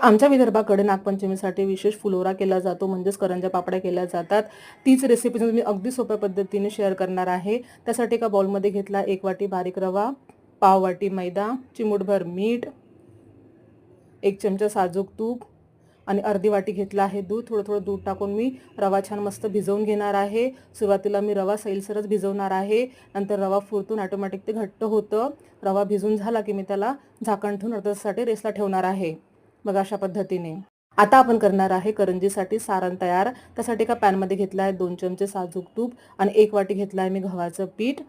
आमच्या विदर्भाकडे नागपंचमीसाठी विशेष फुलोरा केला जातो म्हणजेच करंजा पापड्या केल्या जातात. तीच रेसिपी मी अगदी सोप्या पद्धतीने शेअर करणार आहे. त्यासाठी एका बॉलमध्ये घेतला एक वाटी बारीक रवा पाव वाटी मैदा चिमूटभर मीठ एक चमचा साजूक तूप आणि अर्धी वाटी घेतला आहे दूध. थोडं थोडं दूध टाकून मी रवा छान मस्त भिजवून घेणार आहे. सुरुवातीला मी रवा सैलसरच भिजवणार आहे. नंतर रवा फुरतून ऑटोमॅटिक ते घट्ट होतं. रवा भिजून झाला की मी त्याला झाकण ठेवून अर्ध्यासाठी रेसला ठेवणार आहे. मग अशा पद्धतीने. आता आपण करणार आहे करंजीसाठी सारण तयार. त्यासाठी एका पॅनमध्ये घेतला आहे दोन चमचे साजूक तूप आणि एक वाटी घेतला आहे मी गव्हाचं पीठ.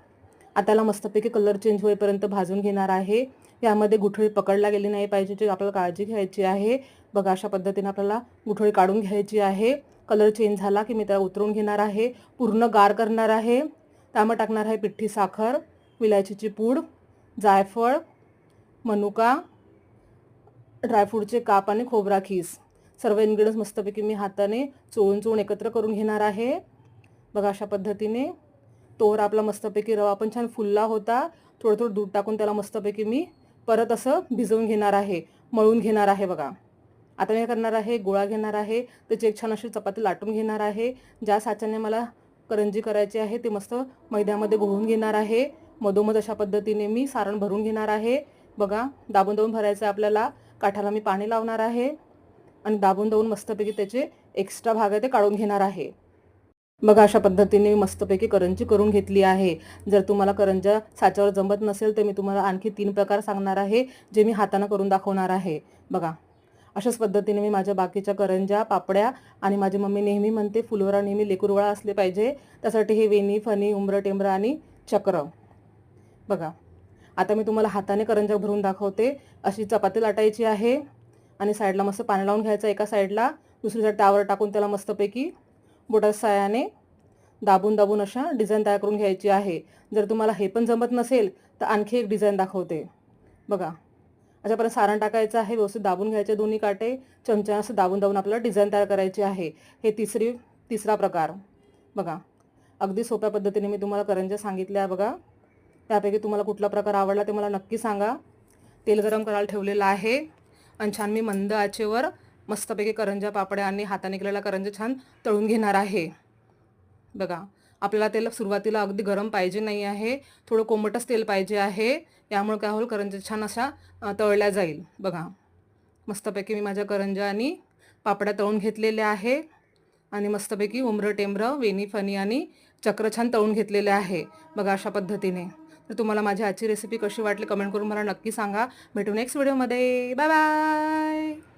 आताला मस्तपैकी कलर चेंज होईपर्यंत भाजून घेणार आहे. यामध्ये गुठळी पकडला गेली नाही पाहिजे जी आपल्याला काळजी घ्यायची आहे. बघा अशा पद्धतीने आपल्याला गुठळी काढून घ्यायची आहे. कलर चेंज झाला की मी त्याला उतरून घेणार आहे. पूर्ण गार करणार आहे. त्यामुळे टाकणार आहे पिठ्ठी साखर विलायचीची पूड जायफळ मनुका ड्रायफ्रूटचे काप आणि खोबरा खीस. सर्व इन्ग्रेडियंट्स मस्तपैकी मी हाताने चोळून चोळून एकत्र करून घेणार आहे. बघा अशा पद्धतीने तोवर आपला मस्तपैकी रवा पण छान फुलला होता. थोडं थोडं दूध टाकून त्याला मस्तपैकी मी परत असं भिजवून घेणार आहे मळून घेणार आहे बघा. आता मी करणार आहे गोळा घेणार आहे त्याची एक छान अशी चपाती लाटून घेणार आहे. ज्या साच्याने मला करंजी करायची आहे ते मस्त मैद्यामध्ये घोळून घेणार आहे. मधोमध अशा पद्धतीने मी सारण भरून घेणार आहे. बघा दाबून दाबून भरायचं आहे आपल्याला. काठाला मी पाणी लावणार आहे आणि दाबून दाबून मस्तपैकी त्याचे एक्स्ट्रा भाग आहे ते काढून घेणार आहे. बघा अशा पद्धतीने मी मस्तपैकी करंजी करून घेतली आहे. जर तुम्हाला करंजा साच्यावर जमत नसेल तर मी तुम्हाला आणखी तीन प्रकार सांगणार आहे जे मी हातानं करून दाखवणार आहे. बघा अशाच पद्धतीने मी माझ्या बाकीच्या करंजा पापड्या आणि माझी मम्मी नेहमी म्हणते फुलवरा नेहमी लेकुरवळा असले पाहिजे. त्यासाठी हे वेणी फणी उमरं टेंबरं आणि चक्र. बघा आता मी तुम्हाला हाताने करंजा भरून दाखवते. अशी चपाती लाटायची आहे. आणि साईडला मस्त पाणी लावून घ्यायचं एका साईडला. दुसरी साईड त्यावर टाकून त्याला मस्तपैकी बोटा सायाने दाबून दाबून अशा डिझाईन तयार करून घ्यायची आहे. जर तुम्हाला हे पण जमत नसेल तर आणखी एक डिझाईन दाखवते. बघा. अशापर्यंत सारण टाकायचं आहे व्यवस्थित दाबून घ्यायचे दोन्ही काटे. चमचा असं दाबून दाबून आपल्याला डिझाईन तयार करायची आहे. हे तिसरी तिसरा प्रकार. बघा. अगदी सोप्या पद्धतीने मी तुम्हाला करंज्या सांगितल्या बघा. त्यापैकी तुम्हाला कुठला प्रकार आवडला ते मला नक्की सांगा. तेल गरम करायला ठेवलेलं आहे. आणि छान मी मंद आचेवर मस्तपैकी करंजा पापड्या आणि हाताने केलेला करंजा छान तळून घेणार आहे. बघा आपल्याला तेल सुरुवातीला अगदी गरम पाहिजे नाही आहे. थोडं कोमटच तेल पाहिजे आहे. यामुळे काय होईल करंजा छान अशा तळल्या जाईल. बघा मस्तपैकी मी माझ्या करंजा आणि पापड्या तळून घेतलेल्या आहे. आणि मस्तपैकी उमरं टेमरं वेणी फणी आणि चक्र छान तळून घेतलेले आहे. बघा अशा पद्धतीने. तर तुम्हाला माझी आजची रेसिपी कशी वाटली कमेंट करून मला नक्की सांगा. भेटू नेक्स्ट व्हिडिओमध्ये बाय बाय